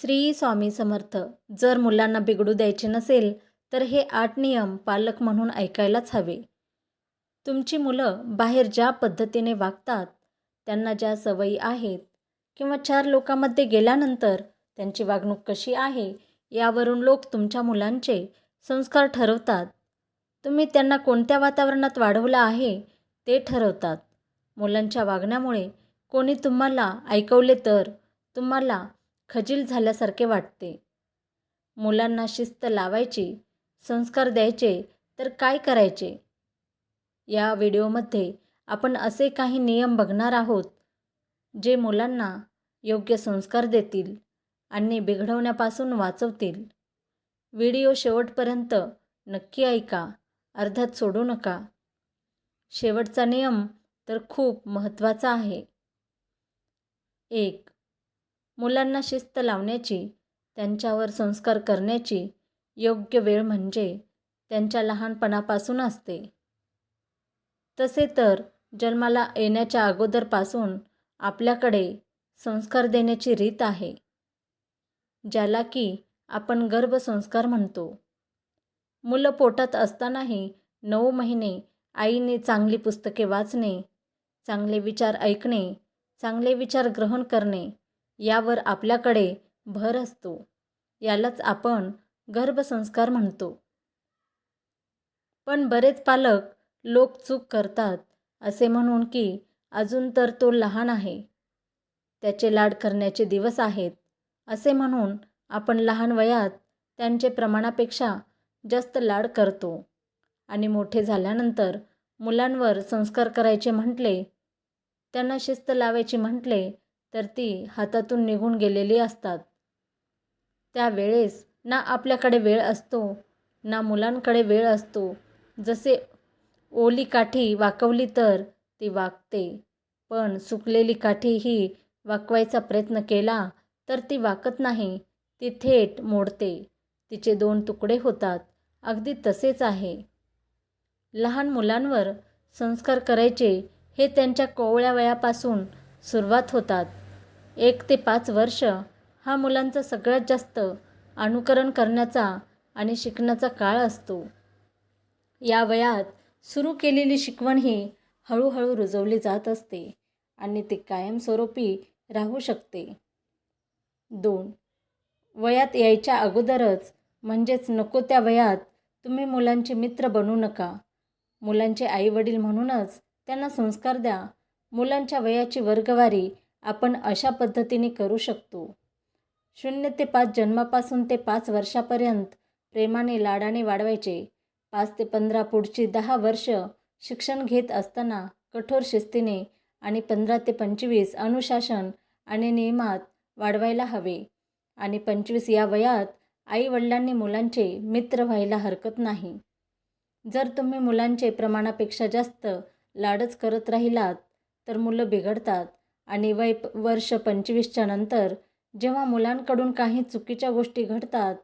श्री स्वामी समर्थ जर मुलांना बिघडू द्यायचे नसेल तर हे आठ नियम पालक म्हणून ऐकायलाच हवे. तुमची मुलं बाहेर ज्या पद्धतीने वागतात त्यांना ज्या सवयी आहेत किंवा चार लोकांमध्ये गेल्यानंतर त्यांची वागणूक कशी आहे यावरून लोक तुमच्या मुलांचे संस्कार ठरवतात. तुम्ही त्यांना कोणत्या वातावरणात वाढवलं आहे ते ठरवतात. मुलांच्या वागण्यामुळे कोणी तुम्हाला ऐकवले तर तुम्हाला खजील झाल्यासारखे वाटते. मुलांना शिस्त लावायची संस्कार द्यायचे तर काय करायचे? या व्हिडिओमध्ये आपण असे काही नियम बघणार आहोत जे मुलांना योग्य संस्कार देतील आणि बिघडवण्यापासून वाचवतील. व्हिडिओ शेवटपर्यंत नक्की ऐका अर्ध्यात सोडू नका. शेवटचा नियम तर खूप महत्त्वाचा आहे. एक मुलांना शिस्त लावण्याची त्यांच्यावर संस्कार करण्याची योग्य वेळ म्हणजे त्यांच्या लहानपणापासून असते. तसे तर जन्माला येण्याच्या अगोदरपासून आपल्याकडे संस्कार देण्याची रीत आहे ज्याला की आपण गर्भसंस्कार म्हणतो. मुलं पोटात असतानाही नऊ महिने आईने चांगली पुस्तके वाचणे चांगले विचार ऐकणे चांगले विचार ग्रहण करणे यावर आपल्याकडे भर असतो. यालाच आपण गर्भसंस्कार म्हणतो. पण बरेच पालक लोक चूक करतात असे म्हणून की अजून तर तो लहान आहे. त्याचे लाड करण्याचे दिवस आहेत असे म्हणून आपण लहान वयात त्यांचे प्रमाणापेक्षा जास्त लाड करतो. आणि मोठे झाल्यानंतर मुलांवर संस्कार करायचे म्हटले त्यांना शिस्त लावायची म्हटले तर ती हातातून निघून गेलेली असतात. त्यावेळेस ना आपल्याकडे वेळ असतो ना मुलांकडे वेळ असतो. जसे ओली काठी वाकवली तर ती वाकते पण सुकलेली काठी ही वाकवायचा प्रयत्न केला तर ती वाकत नाही ती थेट मोडते. तिचे दोन तुकडे होतात अगदी तसेच आहे. लहान मुलांवर संस्कार करायचे हे त्यांच्या कोवळ्या वयापासून सुरुवात होतात. एक ते पाच वर्ष हा मुलांचा सगळ्यात जास्त अनुकरण करण्याचा आणि शिकण्याचा काळ असतो. या वयात सुरू केलेली शिकवण ही हळूहळू रुजवली जात असते आणि ती कायमस्वरूपी राहू शकते. दोन वयात यायच्या अगोदरच म्हणजेच नको त्या वयात तुम्ही मुलांचे मित्र बनू नका. मुलांचे आईवडील म्हणूनच त्यांना संस्कार द्या. मुलांच्या वयाची वर्गवारी आपण अशा पद्धतीने करू शकतो. शून्य ते पाच जन्मापासून ते पाच वर्षापर्यंत प्रेमाने लाडाने वाढवायचे. पाच ते पंधरा पुढची दहा वर्ष शिक्षण घेत असताना कठोर शिस्तीने आणि पंधरा ते पंचवीस अनुशासन आणि नियमात वाढवायला हवे. आणि पंचवीस या वयात आईवडिलांनी मुलांचे मित्र व्हायला हरकत नाही. जर तुम्ही मुलांचे प्रमाणापेक्षा जास्त लाडच करत राहिलात तर मुलं बिघडतात. आणि वय वर्ष पंचवीसच्या नंतर जेव्हा मुलांकडून काही चुकीच्या गोष्टी घडतात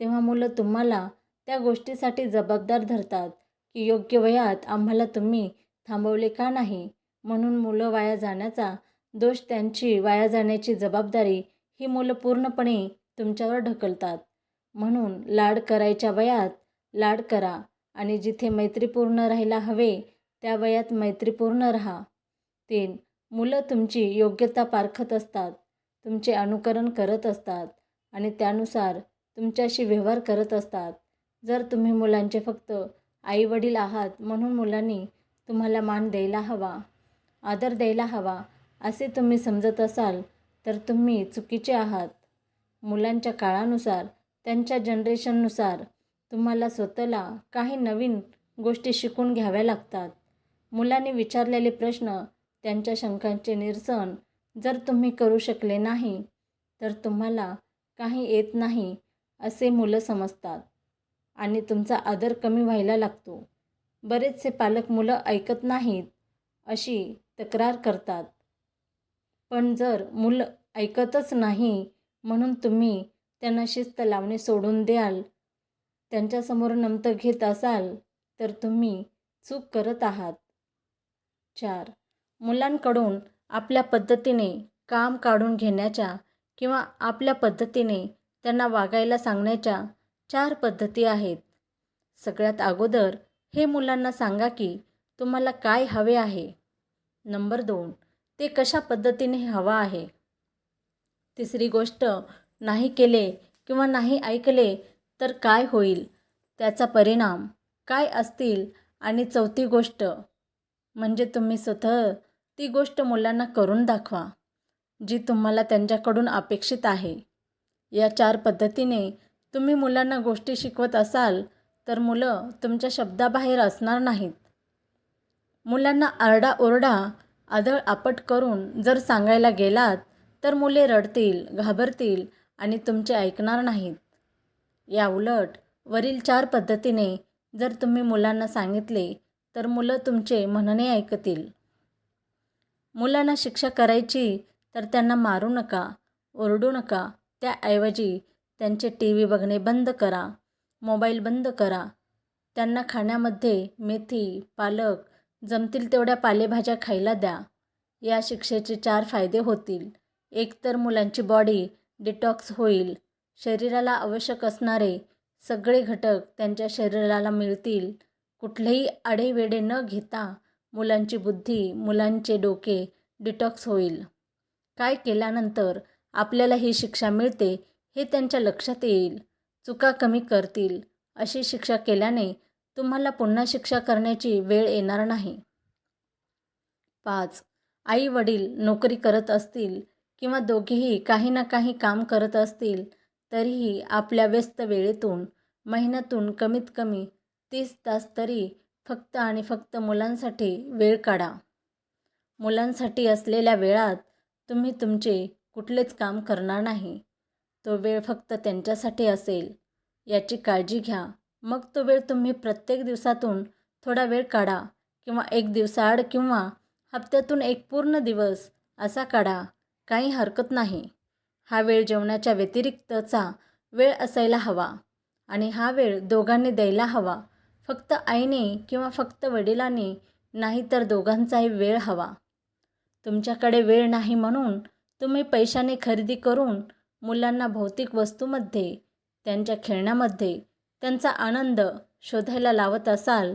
तेव्हा मुलं तुम्हाला त्या गोष्टीसाठी जबाबदार धरतात की योग्य वयात आम्हाला तुम्ही थांबवले का नाही? म्हणून मुलं वाया जाण्याचा दोष त्यांची वाया जाण्याची जबाबदारी ही मुलं पूर्णपणे तुमच्यावर ढकलतात. म्हणून लाड करायच्या वयात लाड करा आणि जिथे मैत्रीपूर्ण राहायला हवे त्या वयात मैत्रीपूर्ण राहा. तीन मुलं तुमची योग्यता पारखत असतात तुमचे अनुकरण करत असतात आणि त्यानुसार तुमच्याशी व्यवहार करत असतात. जर तुम्ही मुलांचे फक्त आईवडील आहात म्हणून मुलांनी तुम्हाला मान द्यायला हवा आदर द्यायला हवा असे तुम्ही समजत असाल तर तुम्ही चुकीचे आहात. मुलांच्या काळानुसार त्यांच्या जनरेशननुसार तुम्हाला स्वतःला काही नवीन गोष्टी शिकून घ्याव्या लागतात. मुलांनी विचारलेले प्रश्न त्यांच्या शंकांचे निरसन जर तुम्ही करू शकले नाही तर तुम्हाला काही येत नाही असे मुलं समजतात. आणि तुमचा आदर कमी व्हायला लागतो. बरेचसे पालक मुलं ऐकत नाहीत अशी तक्रार करतात. पण जर मुलं ऐकतच नाही म्हणून तुम्ही त्यांना शिस्त लावणे सोडून द्याल त्यांच्यासमोर नमतं घेत असाल तर तुम्ही चूक करत आहात. चार मुलांकडून आपल्या पद्धतीने काम काढून घेण्याच्या किंवा आपल्या पद्धतीने त्यांना वागायला सांगण्याच्या चार पद्धती आहेत. सगळ्यात अगोदर हे मुलांना सांगा की तुम्हाला काय हवे आहे. नंबर दोन ते कशा पद्धतीने हवा आहे. तिसरी गोष्ट नाही केले किंवा नाही ऐकले तर काय होईल? त्याचा परिणाम काय असतील? आणि चौथी गोष्ट म्हणजे तुम्ही स्वतः ती गोष्ट मुलांना करून दाखवा जी तुम्हाला त्यांच्याकडून अपेक्षित आहे. या चार पद्धतीने तुम्ही मुलांना गोष्टी शिकवत असाल तर मुलं तुमच्या शब्दाबाहेर असणार नाहीत. मुलांना आरडाओरडा आदळ आपट करून जर सांगायला गेलात तर मुले रडतील घाबरतील आणि तुमचे ऐकणार नाहीत. या उलट वरील चार पद्धतीने जर तुम्ही मुलांना सांगितले तर मुलं तुमचे म्हणणे ऐकतील. मुलांना शिक्षा करायची तर त्यांना मारू नका ओरडू नका. त्याऐवजी त्यांचे टी व्ही बघणे बंद करा मोबाईल बंद करा. त्यांना खाण्यामध्ये मेथी पालक जमतील तेवढ्या पालेभाज्या खायला द्या. या शिक्षेचे चार फायदे होतील. एकतर मुलांची बॉडी डिटॉक्स होईल. शरीराला आवश्यक असणारे सगळे घटक त्यांच्या शरीराला मिळतील. कुठलेही आढेवेढे न घेता मुलांची बुद्धी मुलांचे डोके डिटॉक्स होईल. काय केल्यानंतर आपल्याला ही शिक्षा मिळते हे त्यांच्या लक्षात येईल. चुका कमी करतील अशी शिक्षा केल्याने तुम्हाला पुन्हा शिक्षा करण्याची वेळ येणार नाही. पाच. आई वडील नोकरी करत असतील किंवा दोघेही काही ना काही काम करत असतील तरीही आपल्या व्यस्त वेळेतून महिन्यातून कमीत कमी तीस तास तरी फक्त आणि फक्त मुलांसाठी वेळ काढा. मुलांसाठी असलेल्या वेळात तुम्ही तुमचे कुठलेच काम करणार नाही. तो वेळ फक्त त्यांच्यासाठी असेल याची काळजी घ्या. मग तो वेळ तुम्ही प्रत्येक दिवसातून थोडा वेळ काढा किंवा एक दिवसाआड किंवा हप्त्यातून एक पूर्ण दिवस असा काढा. काही हरकत नाही. हा वेळ जेवणाच्या व्यतिरिक्तचा वेळ असायला हवा आणि हा वेळ दोघांनी द्यायला हवा. फक्त आईने किंवा फक्त वडिलांनी नाही तर दोघांचाही वेळ हवा. तुमच्याकडे वेळ नाही म्हणून तुम्ही पैशाने खरेदी करून मुलांना भौतिक वस्तूमध्ये त्यांच्या खेळण्यामध्ये त्यांचा आनंद शोधायला लावत असाल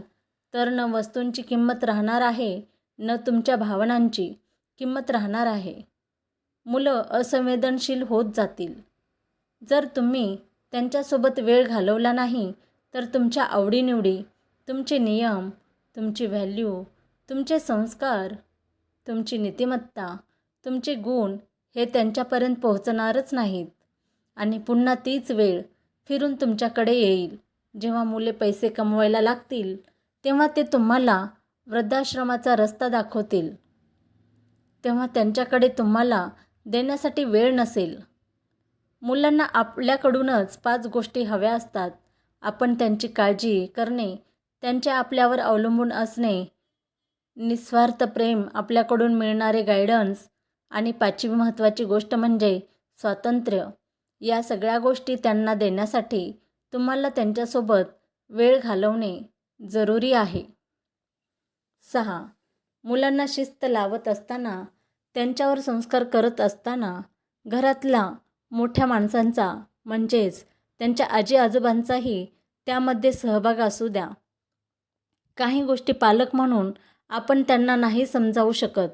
तर न वस्तूंची किंमत राहणार आहे न तुमच्या भावनांची किंमत राहणार आहे. मुलं असंवेदनशील होत जातील. जर तुम्ही त्यांच्यासोबत वेळ घालवला नाही तर तुमच्या आवडीनिवडी तुमचे नियम तुमची व्हॅल्यू तुमचे संस्कार तुमची नीतिमत्ता तुमचे गुण हे त्यांच्यापर्यंत पोहोचणारच नाहीत. आणि पुन्हा तीच वेळ फिरून तुमच्याकडे येईल. जेव्हा मुले पैसे कमवायला लागतील तेव्हा ते तुम्हाला वृद्धाश्रमाचा रस्ता दाखवतील. तेव्हा त्यांच्याकडे तुम्हाला देण्यासाठी वेळ नसेल. मुलांना आपल्याकडूनच पाच गोष्टी हव्या असतात. आपण त्यांची काळजी करणे त्यांचे आपल्यावर अवलंबून असणे निस्वार्थ प्रेम आपल्याकडून मिळणारे गायडन्स आणि पाचवी महत्त्वाची गोष्ट म्हणजे स्वातंत्र्य. या सगळ्या गोष्टी त्यांना देण्यासाठी तुम्हाला त्यांच्यासोबत वेळ घालवणे जरुरी आहे. सहा. मुलांना शिस्त लावत असताना त्यांच्यावर संस्कार करत असताना घरातला मोठ्या माणसांचा म्हणजेच त्यांच्या आजी आजोबांचाही त्यामध्ये सहभाग असू द्या. काही गोष्टी पालक म्हणून आपण त्यांना नाही समजावू शकत.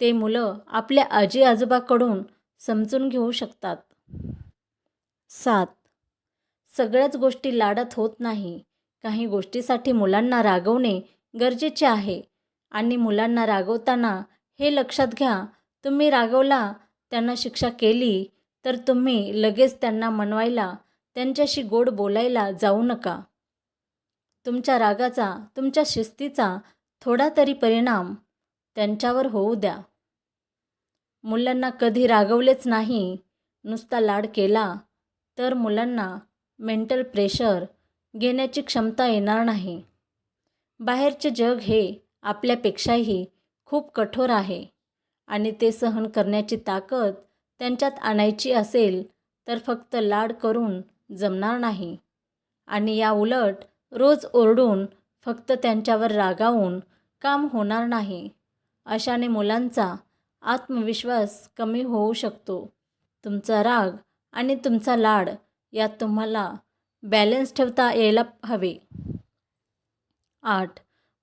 ते मुलं आपल्या आजी आजोबाकडून समजून घेऊ शकतात. सात. सगळ्याच गोष्टी लाडात होत नाही. काही गोष्टीसाठी मुलांना रागवणे गरजेचे आहे. आणि मुलांना रागवताना हे लक्षात घ्या तुम्ही रागवला त्यांना शिक्षा केली तर तुम्ही लगेच त्यांना मनवायला त्यांच्याशी गोड बोलायला जाऊ नका. तुमच्या रागाचा तुमच्या शिस्तीचा थोडा तरी परिणाम त्यांच्यावर होऊ द्या. मुलांना कधी रागवलेच नाही नुसता लाड केला तर मुलांना मेंटल प्रेशर घेण्याची क्षमता येणार नाही. बाहेरचे जग हे आपल्यापेक्षाही खूप कठोर आहे आणि ते सहन करण्याची ताकद त्यांच्यात आणायची असेल तर फक्त लाड करून जमणार नाही. आणि या उलट रोज ओरडून फक्त त्यांच्यावर रागावून काम होणार नाही. अशाने मुलांचा आत्मविश्वास कमी होऊ शकतो. तुमचा राग आणि तुमचा लाड यात तुम्हाला बॅलन्स ठेवता यायला हवे. आठ.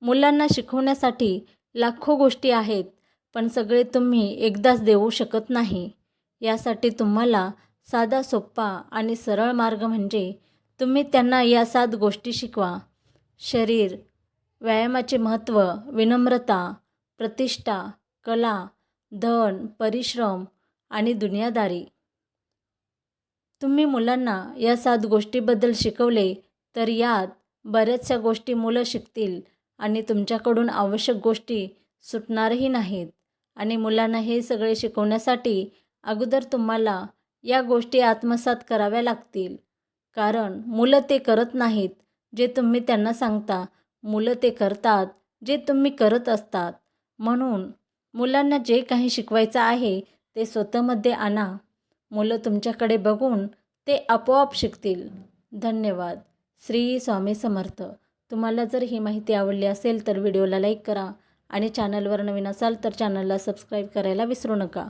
मुलांना शिकवण्यासाठी लाखो गोष्टी आहेत पण सगळे तुम्ही एकदाच देऊ शकत नाही. यासाठी तुम्हाला साधा सोप्पा आणि सरळ मार्ग म्हणजे तुम्ही त्यांना या सात गोष्टी शिकवा. शरीर व्यायामाचे महत्त्व विनम्रता प्रतिष्ठा कला धन परिश्रम आणि दुनियादारी. तुम्ही मुलांना या सात गोष्टीबद्दल शिकवले तर यात बऱ्याचशा गोष्टी मुलं शिकतील आणि तुमच्याकडून आवश्यक गोष्टी सुटणारही नाहीत आणि मुलांना हे सगळे शिकवण्यासाठी अगोदर तुम्हाला या गोष्टी आत्मसात कराव्या लागतील. कारण मुलं ते करत नाहीत जे तुम्ही त्यांना सांगता. मुलं ते करतात जे तुम्ही करत असतात. म्हणून मुलांना जे काही शिकवायचं आहे ते स्वतःमध्ये आणा. मुलं तुमच्याकडे बघून ते आपोआप शिकतील. धन्यवाद. श्री स्वामी समर्थ. तुम्हाला जर ही माहिती आवडली असेल तर व्हिडिओला लाईक करा आणि चॅनलवर नवीन असाल तर चॅनलला सबस्क्राईब करायला विसरू नका.